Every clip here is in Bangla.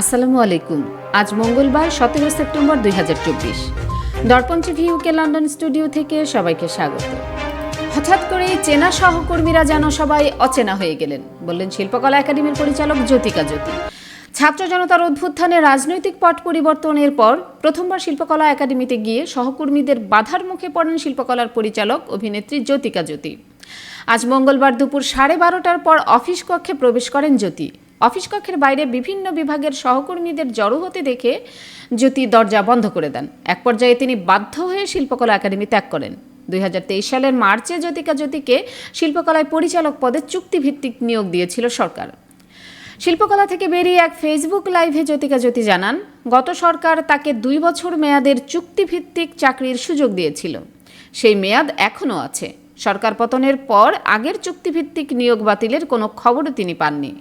আসসালামু আলাইকুম। আজ মঙ্গলবার সতেরো সেপ্টেম্বর দুই হাজার চব্বিশ। দর্পণ টিভি ইউকে লন্ডন স্টুডিও থেকে সবাইকে স্বাগত। হঠাৎ করে চেনা সহকর্মীরা যেন সবাই অচেনা হয়ে গেলেন, বললেন শিল্পকলা একাডেমির পরিচালক জ্যোতিকা জ্যোতি। ছাত্র জনতার অভ্যুত্থানে রাজনৈতিক পট পরিবর্তনের পর প্রথমবার শিল্পকলা একাডেমিতে গিয়ে সহকর্মীদের বাধার মুখে পড়েন শিল্পকলার পরিচালক অভিনেত্রী জ্যোতিকা জ্যোতি। আজ মঙ্গলবার দুপুর সাড়ে বারোটার পর অফিস কক্ষে প্রবেশ করেন জ্যোতি। অফিস কক্ষের বাইরে বিভিন্ন বিভাগের সহকর্মীদের জড়ো হতে দেখে জ্যোতি দরজা বন্ধ করে দেন। এক পর্যায়ে তিনি বাধ্য হয়ে শিল্পকলা একাডেমি ত্যাগ করেন। দুই সালের মার্চে জ্যোতিকা জ্যোতিকে শিল্পকলায় পরিচালক পদে চুক্তিভিত্তিক নিয়োগ দিয়েছিল সরকার। শিল্পকলা থেকে বেরিয়ে এক ফেসবুক লাইভে জ্যোতিকা জ্যোতি জানান, গত সরকার তাকে দুই বছর মেয়াদের চুক্তিভিত্তিক চাকরির সুযোগ দিয়েছিল। সেই মেয়াদ এখনও আছে। সরকার পতনের পর আগের চুক্তিভিত্তিক নিয়োগ বাতিলের কোনো খবরও তিনি পাননি।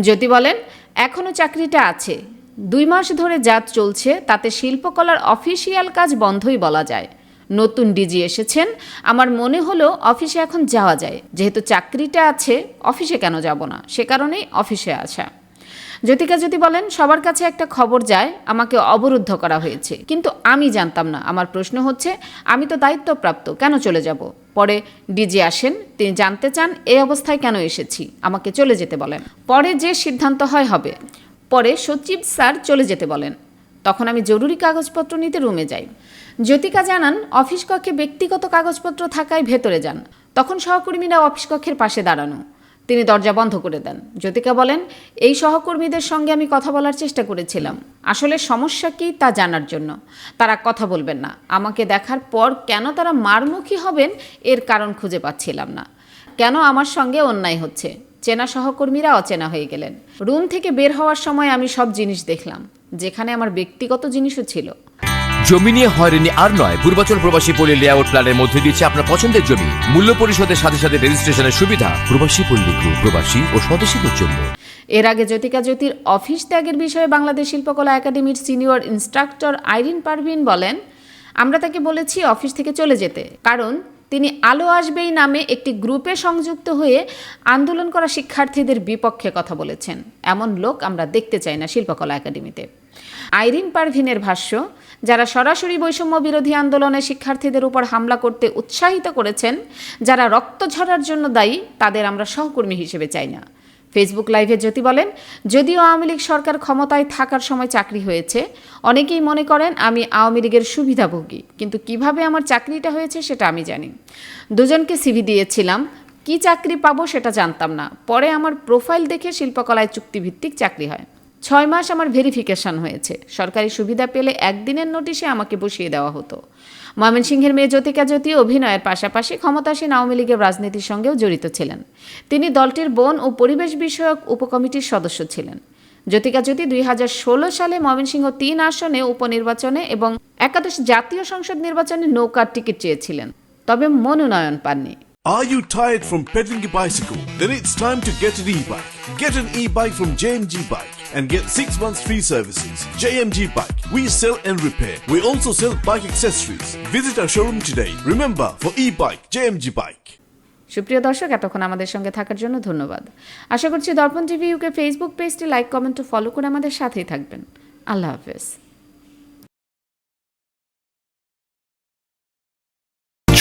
জ্যোতি বলেন এখনও চাকরিটা আছে। দুই মাস ধরে যা চলছে, তাতে শিল্পকলার অফিসিয়াল কাজ বন্ধই বলা যায়। নতুন ডিজি এসেছেন, আমার মনে হলো অফিসে এখন যাওয়া যায়। যেহেতু চাকরিটা আছে, অফিসে কেন যাব না? সে কারণেই অফিসে আসা। জ্যোতিকা জ্যোতি বলেন, সবার কাছে একটা খবর যায়, আমাকে অবরুদ্ধ করা হয়েছে। কিন্তু আমি জানতাম না। আমার প্রশ্ন হচ্ছে, আমি তো দায়িত্বপ্রাপ্ত, কেন চলে যাব? পরে ডিজি আসেন, তিনি জানতে চান, এই অবস্থায় কেন এসেছি? আমাকে চলে যেতে বলেন। পরে যে সিদ্ধান্ত হয় হবে, পরে সচিব স্যার চলে যেতে বলেন। তখন আমি জরুরি কাগজপত্র নিতে রুমে যাই। জ্যোতিকা জানান, অফিস কক্ষে ব্যক্তিগত কাগজপত্র থাকায় ভেতরে যান। তখন সহকর্মীরা অফিস কক্ষের পাশে দাঁড়ানো। তিনি দরজা বন্ধ করে দেন। জ্যোতিকা বলেন, এই সহকর্মীদের সঙ্গে আমি কথা বলার চেষ্টা করেছিলাম। আসলে সমস্যা কী তা জানার জন্য। তারা কথা বলবেন না। আমাকে দেখার পর কেন তারা মারমুখী হবেন এর কারণ খুঁজে পাচ্ছিলাম না। কেন আমার সঙ্গে অন্যায় হচ্ছে? চেনা সহকর্মীরা অচেনা হয়ে গেলেন। রুম থেকে বের হওয়ার সময় আমি সব জিনিস দেখলাম, যেখানে আমার ব্যক্তিগত জিনিসও ছিল। জমি নিয়ে হয়রানি আর নয়, পূর্বাচল প্রবাসী পল্লী লেআউট প্ল্যানের মধ্যে দিচ্ছে আপনার পছন্দের জমি। মূল্য পরিশোধের সাথে সাথে রেজিস্ট্রেশনের সুবিধা প্রবাসী পল্লী গ্রুপ প্রবাসী ও স্বদেশীদের জন্য। এর আগে জ্যোতিকা জ্যোতির অফিস ত্যাগের বিষয়ে বাংলাদেশ শিল্পকলা একাডেমির সিনিয়র ইনস্ট্রাক্টর আইরিন পারভিন বলেন, আমরা তাকে বলেছি অফিস থেকে চলে যেতে, কারণ তিনি আলো আসবেই নামে একটি গ্রুপে সংযুক্ত হয়ে আন্দোলন করা শিক্ষার্থীদের বিপক্ষে কথা বলেছেন। এমন লোক আমরা দেখতে চাই না শিল্পকলা একাডেমিতে। আইরিন পারভিনের ভাষ্য, যারা সরাসরি বৈষম্য বিরোধী আন্দোলনে শিক্ষার্থীদের উপর হামলা করতে উৎসাহিত করেছেন, যারা রক্ত ঝরার জন্য দায়ী, তাদের আমরা সহকর্মী হিসেবে চাই না। ফেসবুক লাইভে জ্যোতি বলেন, যদিও আওয়ামী লীগ সরকার ক্ষমতায় থাকার সময় চাকরি হয়েছে, অনেকেই মনে করেন আমি আওয়ামী লীগের সুবিধাভোগী, কিন্তু কীভাবে আমার চাকরিটা হয়েছে সেটা আমি জানি। দুজনকে সিভি দিয়েছিলাম, কি চাকরি পাবো সেটা জানতাম না, পরে আমার প্রোফাইল দেখে শিল্পকলায় চুক্তিভিত্তিক চাকরি হয়। ছয় মাস আমার ভেরিফিকেশন হয়েছে। সরকারি সুবিধা পেলে একদিনের নোটিশে আমাকে বসিয়ে দেওয়া হতো। ময়মনসিংহের মেয়ে জ্যোতিকা জ্যোতি অভিনয়ের পাশাপাশি ক্ষমতাসীন আওয়ামী লীগের রাজনীতির সঙ্গেও জড়িত ছিলেন। তিনি দলটির বন ও পরিবেশ বিষয়ক উপকমিটির সদস্য ছিলেন। জ্যোতিকা জ্যোতি দুই হাজার ষোলো সালে ময়মনসিংহ তিন আসনে উপনির্বাচনে এবং একাদশ জাতীয় সংসদ নির্বাচনে নৌকার টিকিট চেয়েছিলেন। তবে মনোনয়ন পাননি। Are you tired from pedaling a bicycle? Then it's time to get an e-bike. Get an e-bike from JMG Bike. And get 6 months free services. JMG Bike. We sell and repair. We also sell bike accessories. Visit our showroom today. Remember, for e-bike, JMG Bike. সুপ্রিয় দর্শক এতক্ষণ আমাদের সঙ্গে থাকার জন্য ধন্যবাদ আশা করছি দর্পণ টিভি ইউকে ফেসবুক পেজটি লাইক কমেন্ট ও ফলো করে আমাদের সাথেই থাকবেন আল্লাহ হাফেজ